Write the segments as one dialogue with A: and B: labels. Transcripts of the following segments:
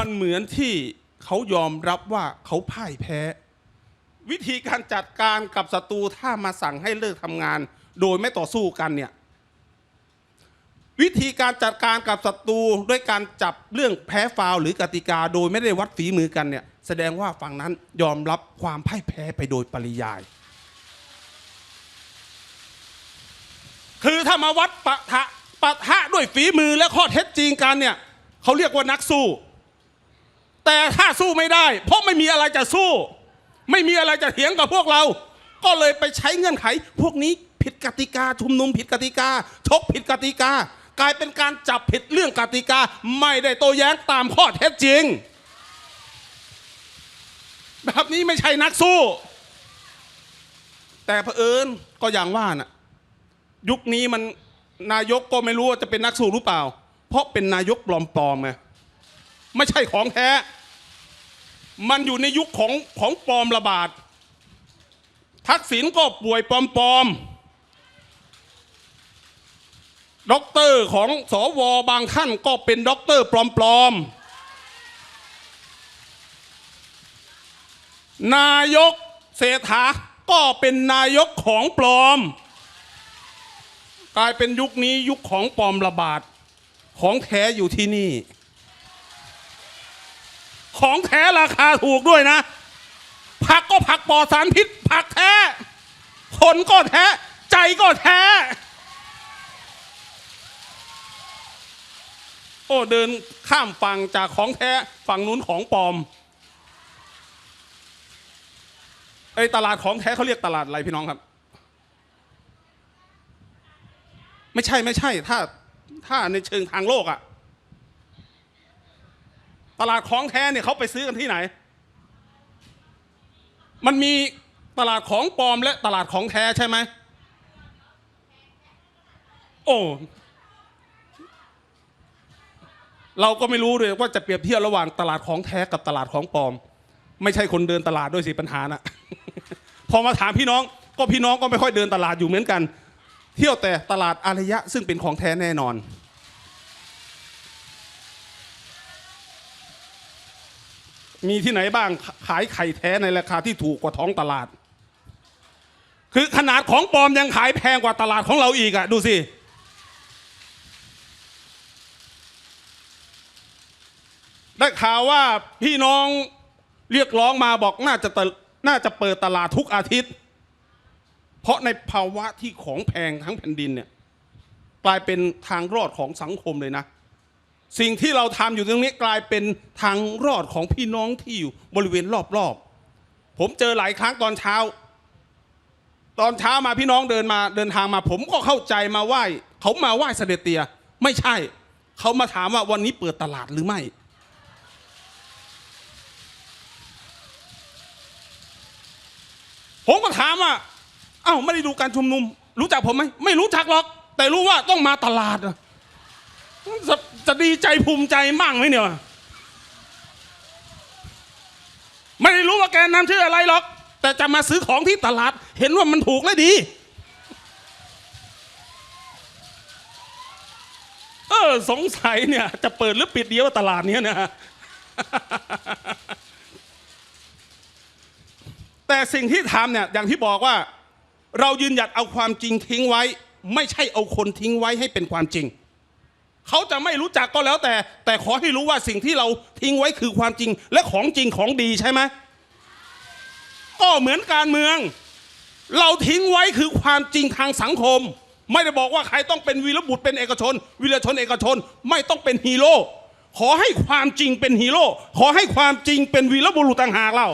A: มันเหมือนที่เขายอมรับว่าเขาพ่ายแพ้ วิธีการจัดการกับศัตรูถ้ามาสั่งให้เลิกทำงาน โดยไม่ต่อสู้กันเนี่ยวิธีการจัดการกับศัตรูด้วยการจับเรื่องแพ้ฟาวหรือกติกาโดยไม่ได้วัดฝีมือกันเนี่ยแสดงว่าฝั่งนั้นยอมรับความพ่ายแพ้ไปโดยปริยาย คือถ้ามาวัดปะทะปะทะด้วยฝีมือและข้อเท็จจริงกันเนี่ยเขาเรียกว่านักสู้ แต่ถ้าสู้ไม่ได้ เพราะไม่มีอะไรจะสู้ ไม่มีอะไรจะเถียงกับพวกเรา ก็เลยไปใช้เงื่อนไข พวกนี้ผิดกติกาชุมนุมผิดกติกา ชกผิดกติกา กลายเป็นการจับผิดเรื่องกติกา ไม่ได้โต้แย้งตามข้อเท็จจริง แบบนี้ไม่ใช่นักสู้ แต่เผอิญก็อย่างว่าน่ะยุคนี้มันนายกก็ไม่รู้ว่าจะเป็นนักสู้หรือเปล่า เพราะเป็นนายกปลอมๆไง ไม่ใช่ของแท้ มันอยู่ในยุคของของปลอมระบาด ทักษิณก็ป่วยปลอมๆด็อกเตอร์ของสวบางท่านก็เป็นด็อกเตอร์ปลอมๆ นายกเศรษฐาก็เป็นนายกของปลอม กลายเป็นยุคนี้ยุคของปลอมระบาด ของแท้อยู่ที่นี่ ของแท้ราคาถูกด้วยนะ ผักก็ผักปลอดสารพิษ ผักแท้ คนก็แท้ ใจก็แท้ โอ้เดินข้ามฝั่งจากของแท้ฝั่งนู้นของปลอมไอ้ตลาดของแท้เขาเรียกตลาดอะไรพี่น้องครับ ไม่ใช่ไม่ใช่ ถ้าถ้าในเชิงทางโลกอะ ตลาดของแท้เนี่ยเขาไปซื้อกันที่ไหน มันมีตลาดของปลอมและตลาดของแท้ใช่ไหม โอ้ เราก็ไม่รู้เลยว่าจะเปรียบเทียบระหว่างตลาดของแท้กับตลาดของปลอม ไม่ใช่คนเดินตลาดด้วยสิปัญหาน่ะ พอมาถามพี่น้องก็พี่น้องก็ไม่ค่อยเดินตลาดอยู่เหมือนกัน เที่ยวแต่ตลาดอารยะซึ่งเป็นของแท้แน่นอน มีที่ไหนบ้างขายไข่แท้ในราคาที่ถูกกว่าท้องตลาด คือขนาดของปลอมยังขายแพงกว่าตลาดของเราอีกอะดูสิได้ข่าวว่าพี่น้องเรียกร้องมาบอกน่าจะน่าจะเปิดตลาดทุกอาทิตย์ เพราะในภาวะที่ของแพงทั้งแผ่นดินเนี่ยกลายเป็นทางรอดของสังคมเลยนะ สิ่งที่เราทำอยู่ตรงนี้กลายเป็นทางรอดของพี่น้องที่อยู่บริเวณรอบๆ ผมเจอหลายครั้งตอนเช้า ตอนเช้ามาพี่น้องเดินมาเดินทางมา ผมก็เข้าใจมาไหว้เขามาไหว้เสด็จเตีย ไม่ใช่ เขามาถามว่าวันนี้เปิดตลาดหรือไม่ผมก็ถามว่า เอ้าไม่ได้ดูการชุมนุม รู้จักผมไหม ไม่รู้จักหรอก แต่รู้ว่าต้องมาตลาดอะ จะจะดีใจภูมิใจมากไหมเนี่ยไม่ได้รู้ว่าแกนนำชื่ออะไรหรอก แต่จะมาซื้อของที่ตลาด เห็นว่ามันถูกและดี เออสงสัยเนี่ย จะเปิดหรือปิดเดียวตลาดเนี้ยนะแต่สิ่งที่ทำเนี่ยอย่างที่บอกว่า เรายืนหยัดเอาความจริงทิ้งไว้ ไม่ใช่เอาคนทิ้งไว้ให้เป็นความจริง เขาจะไม่รู้จักก็แล้วแต่ แต่ขอให้รู้ว่าสิ่งที่เราทิ้งไว้คือความจริง และของจริงของดีใช่ไหมก็เหมือนการเมือง เราทิ้งไว้คือความจริงทางสังคม ไม่ได้บอกว่าใครต้องเป็นวีรบุตรเป็นเอกชน วีรชนเอกชนไม่ต้องเป็นฮีโร่ขอให้ความจริงเป็นฮีโร่ขอให้ความจริงเป็นวีรบุรุษต่างหากเรา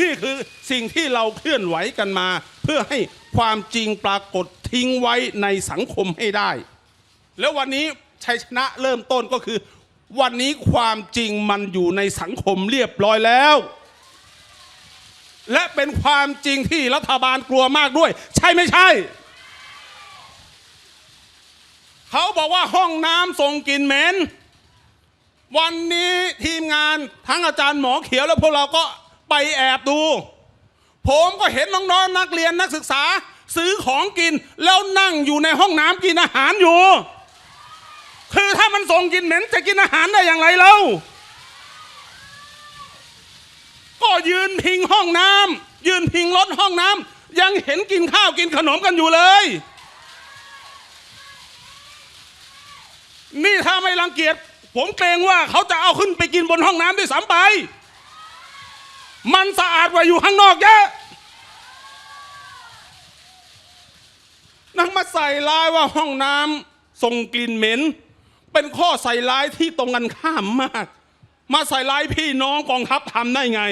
A: นี่คือสิ่งที่เราเคลื่อนไหวกันมา เพื่อให้ความจริงปรากฏทิ้งไว้ในสังคมให้ได้ แล้ววันนี้ชัยชนะเริ่มต้นก็คือ วันนี้ความจริงมันอยู่ในสังคมเรียบร้อยแล้ว และเป็นความจริงที่รัฐบาลกลัวมากด้วย ใช่ไม่ใช่ เขาบอกว่าห้องน้ำส่งกลิ่นเหม็นวันนี้ทีมงานทั้งอาจารย์หมอเขียวและพวกเราก็ไปแอบดู ผมก็เห็นน้องๆนักเรียนนักศึกษา ซื้อของกินแล้วนั่งอยู่ในห้องน้ำกินอาหารอยู่ คือถ้ามันส่งกลินเหม็นจะกินอาหารได้อย่างไรเล่าก็ยืนพิงห้องน้ำยืนพิงรถห้องน้ำยังเห็นกินข้าวกินขนมกันอยู่เลย นี่ถ้าไม่รังเกียจผมเกรงว่าเขาจะเอาขึ้นไปกินบนห้องน้ำด้วยซ้ำไป มันสะอาดกว่าอยู่ข้างนอกเยอะนักมาใส่ร้ายว่าห้องน้ำส่งกลิ่นเหม็น เป็นข้อใส่ร้ายที่ตรงกันข้ามมาก มาใส่ร้ายพี่น้องกองทัพทำได้ไง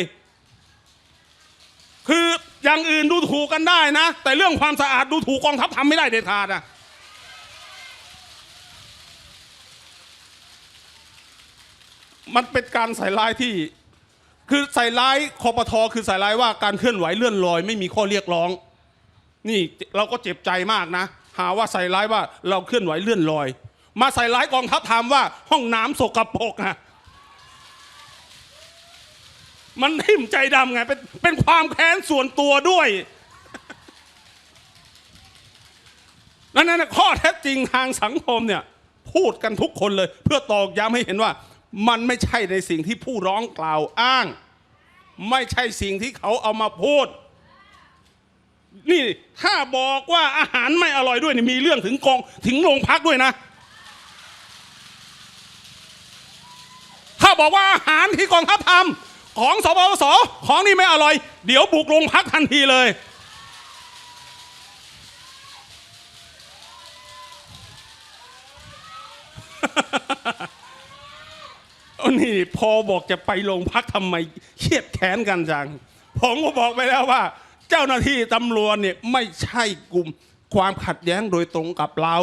A: คืออย่างอื่นดูถูกกันได้นะ แต่เรื่องความสะอาดดูถูกกองทัพทำไม่ได้เด็ดขาดอะมันเป็นการใส่ร้ายที่ คือใส่ร้ายคอปทคือใส่ร้ายว่าการเคลื่อนไหวเลื่อนลอย ไม่มีข้อเรียกร้อง นี่เราก็เจ็บใจมากนะ หาว่าใส่ร้ายว่าเราเคลื่อนไหวเลื่อนลอย มาใส่ร้ายกองทัพถามว่าห้องน้ำสกปรกอะมันทิ่มใจดำไงเป็นเป็นความแค้นส่วนตัวด้วยนั่นนะข้อเท็จจริงทางสังคมเนี่ยพูดกันทุกคนเลย เพื่อตอกย้ำให้เห็นว่า มันไม่ใช่ในสิ่งที่ผู้ร้องกล่าวอ้าง ไม่ใช่สิ่งที่เขาเอามาพูด นี่ถ้าบอกว่าอาหารไม่อร่อยด้วยนี่มีเรื่องถึงกองถึงโรงพักด้วยนะ ถ้าบอกว่าอาหารที่กองทัพทำของสปปสของนี่ไม่อร่อย เดี๋ยวบุกโรงพักทันทีเลยอานี่พอบอกจะไปโรงพักทำไมเครียดแค้นกันจัง ผมก็บอกไปแล้วว่า เจ้าหน้าที่ตำรวจเนี่ยไม่ใช่กลุ่มความขัดแย้งโดยตรงกับเรา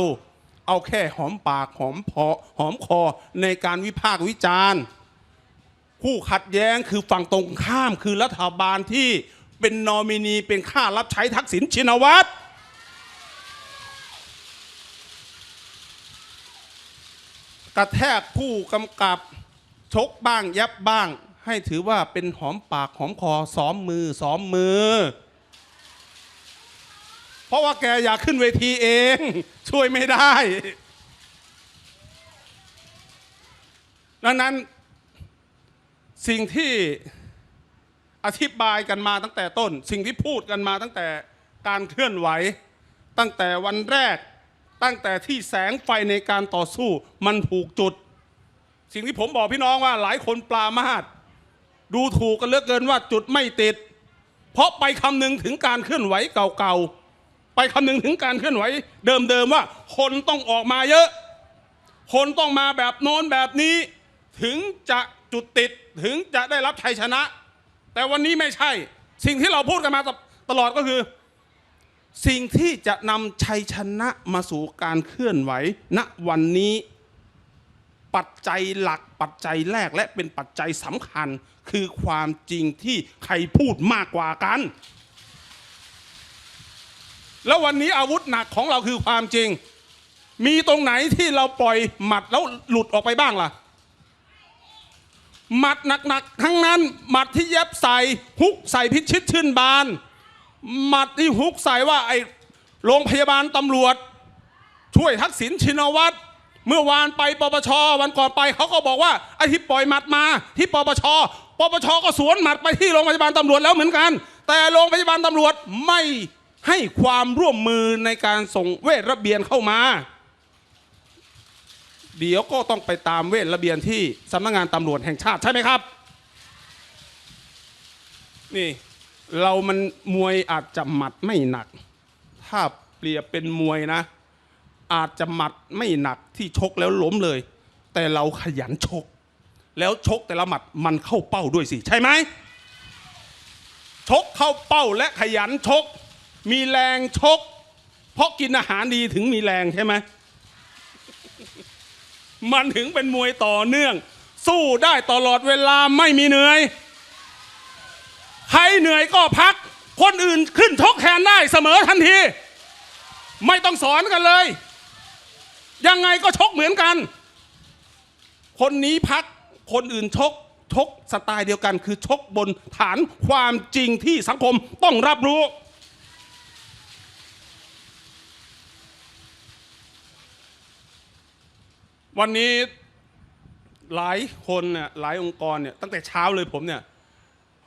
A: เอาแค่หอมปากหอมพอหอมคอในการวิพากษ์วิจารณ์ผู้ขัดแย้งคือฝั่งตรงข้ามคือรัฐบาลที่เป็นนอมินีเป็นข้ารับใช้ทักษิณชินวัตรกระแทกผู้กำกับชกบ้างยับบ้าง ให้ถือว่าเป็นหอมปากหอมคอซ้อมมือซ้อมมือ ราะว่าแกอยากขึ้นเวทีเอง ช่วยไม่ได้ ดังนั้นสิ่งที่อธิบายกันมาตั้งแต่ต้น สิ่งที่พูดกันมาตั้งแต่การเคลื่อนไหว ตั้งแต่วันแรก ตั้งแต่ที่แสงไฟในการต่อสู้มันถูกจุด สิ่งที่ผมบอกพี่น้องว่าหลายคนปลามาดดูถูกกันเหลือกเกินว่าจุดไม่ติด เพราะไปคำนึงถึงการเคลื่อนไหวเก่าๆ ไปคำนึงถึงการเคลื่อนไหว เดิมๆว่าคนต้องออกมาเยอะ คนต้องมาแบบโน้นแบบนี้ ถึงจะจุดติดถึงจะได้รับชัยชนะ แต่วันนี้ไม่ใช่ สิ่งที่เราพูดกันมาตลอดก็คือ สิ่งที่จะนำชัยชนะมาสู่การเคลื่อนไหวณวันนี้ปัจจัยหลักปัจจัยแรกและเป็นปัจจัยสำคัญ คือความจริงที่ใครพูดมากกว่ากัน แล้ววันนี้อาวุธหนักของเราคือความจริง มีตรงไหนที่เราปล่อยหมัดแล้วหลุดออกไปบ้างล่ะ หมัดหนักๆทั้งนั้น หมัดที่เย็บใส่ฮุกใส่พิชิตชื่นบาน หมัดที่ฮุกใส่ว่าไอ้โรงพยาบาลตำรวจ ช่วยทักษิณชินวัตรเมื่อวานไปปปชวันก่อนไปเขาก็บอกว่าไอ้ที่ปล่อยหมัดมาที่ปปชปปชก็สวนหมัดไปที่โรงพยาบาลตำรวจแล้วเหมือนกัน แต่โรงพยาบาลตำรวจไม่ ให้ความร่วมมือในการส่งเวทระเบียนเข้ามา เดี๋ยวก็ต้องไปตามเวทระเบียนที่สำนักงานตำรวจแห่งชาติใช่ไหมครับ นี่เรามันมวยอาจจะหมัดไม่หนัก ถ้าเปรียบเป็นมวยนะ อาจจะหมัดไม่หนักที่ชกแล้วล้มเลย แต่เราขยันชก แล้วชกแต่ละหมัดมันเข้าเป้าด้วยสิ ใช่ไหมชกเข้าเป้าและขยันชก มีแรงชก เพราะกินอาหารดีถึงมีแรงใช่ไหมมันถึงเป็นมวยต่อเนื่อง สู้ได้ตลอดเวลาไม่มีเหนื่อย ใครเหนื่อยก็พัก คนอื่นขึ้นชกแทนได้เสมอทันที ไม่ต้องสอนกันเลย ยังไงก็ชกเหมือนกัน คนนี้พักคนอื่นชกชกสไตล์เดียวกัน คือชกบนฐานความจริงที่สังคมต้องรับรู้ วันนี้หลายคนเนี่ยหลายองค์กรเนี่ยตั้งแต่เช้าเลยผมเนี่ย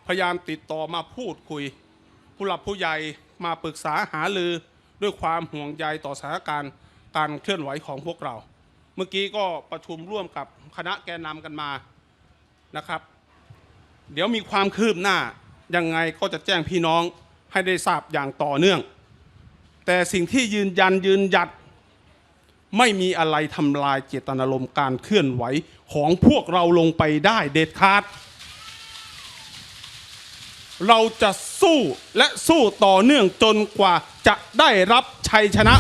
A: พยายามติดต่อมาพูดคุย ผู้หลักผู้ใหญ่มาปรึกษาหารือด้วยความห่วงใยต่อสถานการณ์การเคลื่อนไหวของพวกเรา เมื่อกี้ก็ประชุมร่วมกับคณะแกนนำกันมานะครับ เดี๋ยวมีความคืบหน้ายังไงก็จะแจ้งพี่น้องให้ได้ทราบอย่างต่อเนื่อง แต่สิ่งที่ยืนยันยืนหยัด ไม่มีอะไรทำลายเจตนารมณ์การเคลื่อนไหวของพวกเราลงไปได้เด็ดขาด เราจะสู้และสู้ต่อเนื่องจนกว่าจะได้รับชัยชนะ